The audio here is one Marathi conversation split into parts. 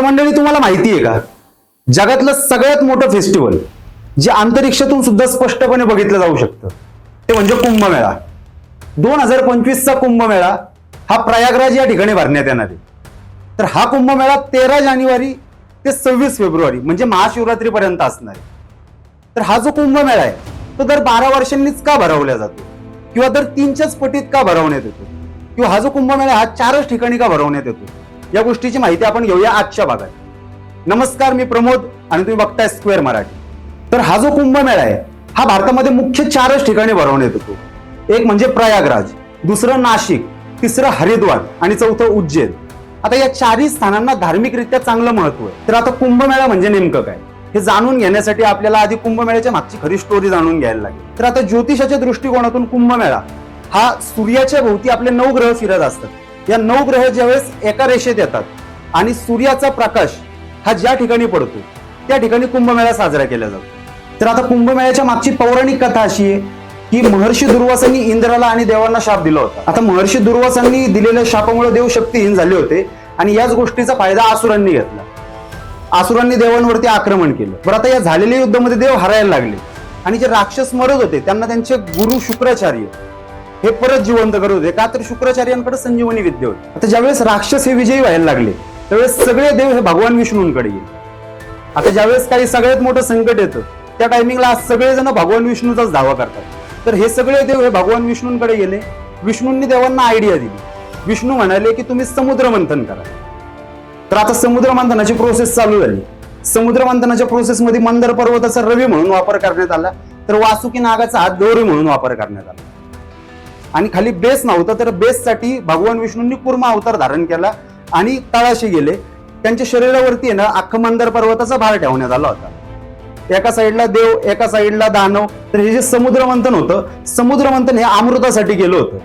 तर मंडळी तुम्हाला माहिती आहे का? जगातलं सगळ्यात मोठं फेस्टिवल जे अंतरिक्षातून सुद्धा स्पष्टपणे बघितलं जाऊ शकतं ते म्हणजे कुंभमेळा. दोन हजार पंचवीसचा कुंभमेळा हा प्रयागराज या ठिकाणी भरण्यात येणार आहे. तर हा कुंभमेळा तेरा जानेवारी ते सव्वीस फेब्रुवारी म्हणजे महाशिवरात्रीपर्यंत असणार आहे. तर हा जो कुंभमेळा आहे तो दर बारा वर्षांनीच का भरवला जातो? किंवा दर तीनच्याच पटीत का भरवण्यात येतो? किंवा हा जो कुंभमेळा हा चारच ठिकाणी का भरवण्यात येतो? या गोष्टीची माहिती आपण घेऊया आजच्या भागात. नमस्कार मी प्रमोद आणि तुम्ही बघताय स्क्वेअर मराठी. तर हा जो कुंभमेळा आहे हा भारतामध्ये मुख्य चारच ठिकाणी भरवण्यात येतो. एक म्हणजे प्रयागराज दुसरं नाशिक तिसरं हरिद्वार आणि चौथं उज्जैन. आता या चारही स्थानांना धार्मिकरित्या चांगलं महत्त्व आहे. तर आता कुंभमेळा म्हणजे नेमकं काय? हे जाणून घेण्यासाठी आपल्याला आधी कुंभमेळ्याच्या मागची खरी स्टोरी जाणून घ्यायला लागेल. तर आता ज्योतिषाच्या दृष्टिकोनातून कुंभमेळा हा सूर्याच्या भोवती आपले नऊ ग्रह फिरत असतात. या नऊ ग्रह ज्यावेळेस एका रेषेत येतात आणि सूर्याचा प्रकाश हा ज्या ठिकाणी पडतो त्या ठिकाणी कुंभमेळा साजरा केला जातो. तर आता कुंभमेळ्याच्या मागची पौराणिक कथा अशी आहे की महर्षी दुर्वासांनी इंद्राला आणि देवांना शाप दिला होता. आता महर्षी दुर्वासांनी दिलेल्या शापामुळे देव शक्तीहीन झाले होते आणि याच गोष्टीचा फायदा आसुरांनी घेतला. आसुरांनी देवांवरती आक्रमण केलं. बरं आता या झालेल्या युद्धामध्ये देव हरायला लागले. आणि जे राक्षस मरत होते त्यांना त्यांचे गुरु शुक्राचार्य हे परत जिवंत करत होते का तर शुक्राचार्यांकडे संजीवनी विद्या होती. आता ज्यावेळेस राक्षस हे विजयी व्हायला लागले त्यावेळेस सगळे देव हे भगवान विष्णूंकडे गेले. आता ज्यावेळेस काही सगळ्यात मोठं संकट येतं त्या टायमिंगला सगळेजण भगवान विष्णूचाच दावा करतात. तर हे सगळे देव हे भगवान विष्णूंकडे गेले. विष्णूंनी देवांना आयडिया दिली. विष्णू म्हणाले की तुम्ही समुद्र मंथन करा. तर आता समुद्र मंथनाची प्रोसेस चालू झाली. समुद्र मंथनाच्या प्रोसेसमध्ये मंदर पर्वताचा रवी म्हणून वापर करण्यात आला. तर वासुकी नागाचा हात गौरी म्हणून वापर करण्यात आला. आणि खाली बेस नव्हता तर बेससाठी भगवान विष्णूंनी कुर्मा अवतार धारण केला आणि तळाशी गेले. त्यांच्या शरीरावरती आहे ना अख्खं मंदर पर्वताचा भार ठेवण्यात आला होता. एका साईडला देव एका साईडला दानव तर हे जे समुद्रमंथन होतं समुद्रमंथन हे अमृतासाठी गेलं होतं.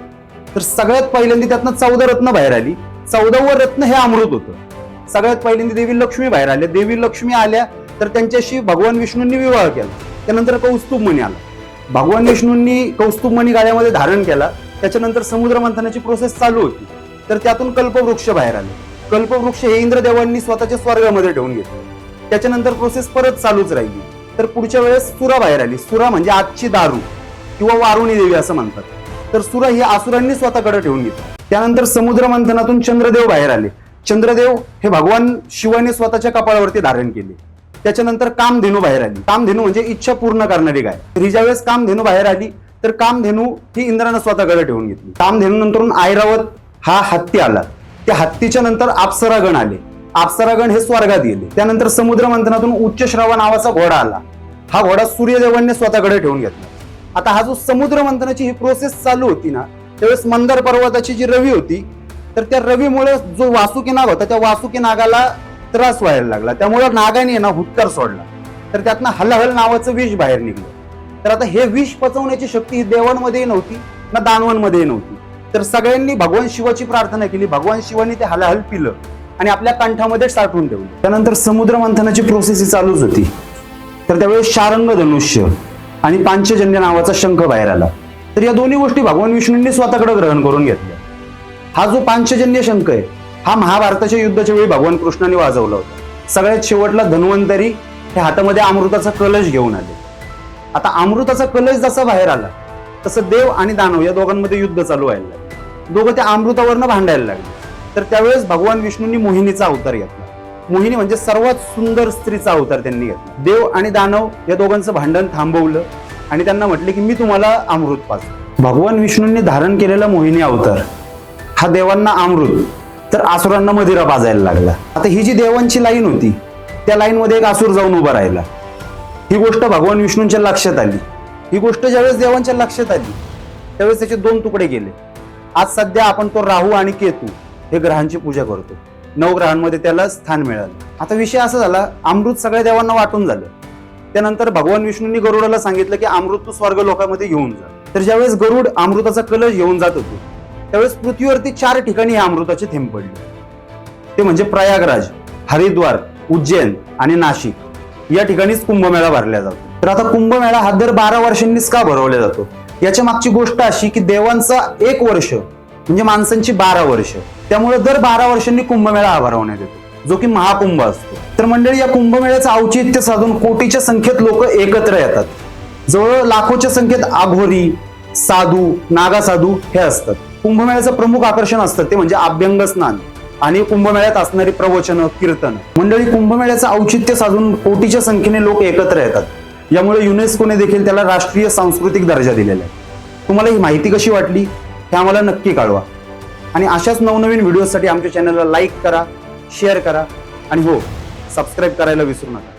तर सगळ्यात पहिल्यांदा त्यातनं चौदा रत्न बाहेर आली. चौदावं रत्न हे अमृत होतं. सगळ्यात पहिल्यांदा देवी लक्ष्मी बाहेर आल्या. देवी लक्ष्मी आल्या तर त्यांच्याशी भगवान विष्णूंनी विवाह केला. त्यानंतर कौस्तुभ मणी आला. भगवान विष्णूंनी कौस्तुभमणी गाळ्यामध्ये धारण केला. त्याच्यानंतर समुद्र मंथनाची प्रोसेस चालू होती. तर त्यातून कल्पवृक्ष बाहेर आले. कल्पवृक्ष हे इंद्रदेवांनी स्वतःच्या स्वर्गामध्ये ठेवून घेतले. त्याच्यानंतर प्रोसेस परत चालूच राहिली. तर पुढच्या वेळेस सुरा बाहेर आली. सुरा म्हणजे आजची दारू किंवा वारुणी देवी असं म्हणतात. तर सुरा ही आसुरांनी स्वतःकडे ठेवून घेतली. त्यानंतर समुद्र मंथनातून चंद्रदेव बाहेर आले. चंद्रदेव हे भगवान शिवाने स्वतःच्या कपाळावरती धारण केले. त्याच्यानंतर कामधेनू बाहेर आली. कामधेनू म्हणजे इच्छा पूर्ण करणारी गाय. तर ही ज्यावेळेस कामधेनू बाहेर आली तर कामधेनू ही इंद्रानं स्वतःकडे ठेवून घेतली. कामधेनू नंतर आयरावत हा हत्ती आला. त्या हत्तीच्या नंतर आपसरागण आले. आपसरागण हे स्वर्गात गेले. त्यानंतर समुद्र मंथनातून उच्च श्रवा नावाचा घोडा आला. हा घोडा सूर्यदेवांनी स्वतःकडे ठेवून घेतला. आता हा जो समुद्र मंथनाची ही प्रोसेस चालू होती ना त्यावेळेस मंदार पर्वताची जी रवी होती तर त्या रवीमुळे जो वासुकी नाग होता त्या वासुकी नागाला त्रास व्हायला लागला. त्यामुळे नागाने ना हुत्कार सोडला. तर त्यातनं हलहल नावाचं विष बाहेर निघलं. तर आता हे विष पचवण्याची शक्ती ही देवांमध्येही नव्हती ना दानवांमध्येही नव्हती. तर सगळ्यांनी भगवान शिवाची प्रार्थना केली. भगवान शिवानी ते हलहल पिलं आणि आपल्या कंठामध्ये साठवून ठेवलं. त्यानंतर समुद्र मंथनाची प्रोसेस ही चालूच होती. तर त्यावेळेस शारंग धनुष्य आणि पांचजन्य नावाचा शंख बाहेर आला. तर या दोन्ही गोष्टी भगवान विष्णूंनी स्वतःकडे ग्रहण करून घेतल्या. हा जो पांचजन्य शंख आहे हा महाभारताच्या युद्धाच्या वेळी भगवान कृष्णाने वाजवला होता. सगळ्यात शेवटला धन्वंतरी हे हातामध्ये अमृताचा कलश घेऊन आले. आता अमृताचा कलश जसा बाहेर आला तसं देव आणि दानव या दोघांमध्ये युद्ध चालू व्हायला लागले. दोघं त्या अमृतावरनं भांडायला लागले. तर त्यावेळेस भगवान विष्णूंनी मोहिनीचा अवतार घेतला. मोहिनी म्हणजे सर्वात सुंदर स्त्रीचा अवतार त्यांनी घेतला. देव आणि दानव या दोघांचं भांडण थांबवलं आणि त्यांना म्हटले की मी तुम्हाला अमृत पाच भगवान विष्णूंनी धारण केलेला मोहिनी अवतार हा देवांना अमृत. तर आसुरांना मदिरा पाजायला लागला. आता ही जी देवांची लाईन होती त्या लाईनमध्ये एक आसूर जाऊन उभा राहिला. ही गोष्ट भगवान विष्णूंच्या लक्षात आली. ही गोष्ट ज्यावेळेस देवांच्या लक्षात आली त्यावेळेस त्याचे दोन तुकडे गेले. आज सध्या आपण तो राहू आणि केतू हे ग्रहांची पूजा करतो. नऊ ग्रहांमध्ये त्याला स्थान मिळालं. आता विषय असा झाला अमृत सगळ्या देवांना वाटून झालं. त्यानंतर भगवान विष्णूंनी गरुडाला सांगितलं की अमृत तू स्वर्ग लोकांमध्ये घेऊन जा. तर ज्यावेळेस गरुड अमृताचा कलश घेऊन जात होतो त्यावेळेस पृथ्वीवरती चार ठिकाणी हे अमृताचे थेंब पडले. ते म्हणजे प्रयागराज हरिद्वार उज्जैन आणि नाशिक. या ठिकाणीच कुंभमेळा भरला जातो. तर आता कुंभमेळा हा दर बारा वर्षांनीच का भरवला जातो? याच्या मागची गोष्ट अशी की देवांचा एक वर्ष म्हणजे माणसांची बारा वर्ष. त्यामुळे दर बारा वर्षांनी कुंभमेळा हा भरवण्यात येतो. जो की महाकुंभ असतो. तर मंडळी या कुंभमेळ्याचं औचित्य साधून कोटीच्या संख्येत लोक एकत्र येतात. जवळ लाखोच्या संख्येत आघोरी साधू नागा साधू हे असतात. कुंभमेळ्याचं प्रमुख आकर्षण असतं ते म्हणजे अभ्यंग स्नान आणि कुंभमेळ्यात असणारी प्रवचन कीर्तन. मंडळी कुंभमेळ्याचं औचित्य साधून कोटीच्या संख्येने लोक एकत्र येतात. यामुळे युनेस्कोने देखील त्याला राष्ट्रीय सांस्कृतिक दर्जा दिलेला आहे. तुम्हाला ही माहिती कशी वाटली? हे आम्हाला नक्की कळवा. आणि अशाच नवनवीन व्हिडिओसाठी आमच्या चॅनलला लाईक करा शेअर करा आणि हो सबस्क्राईब करायला विसरू नका.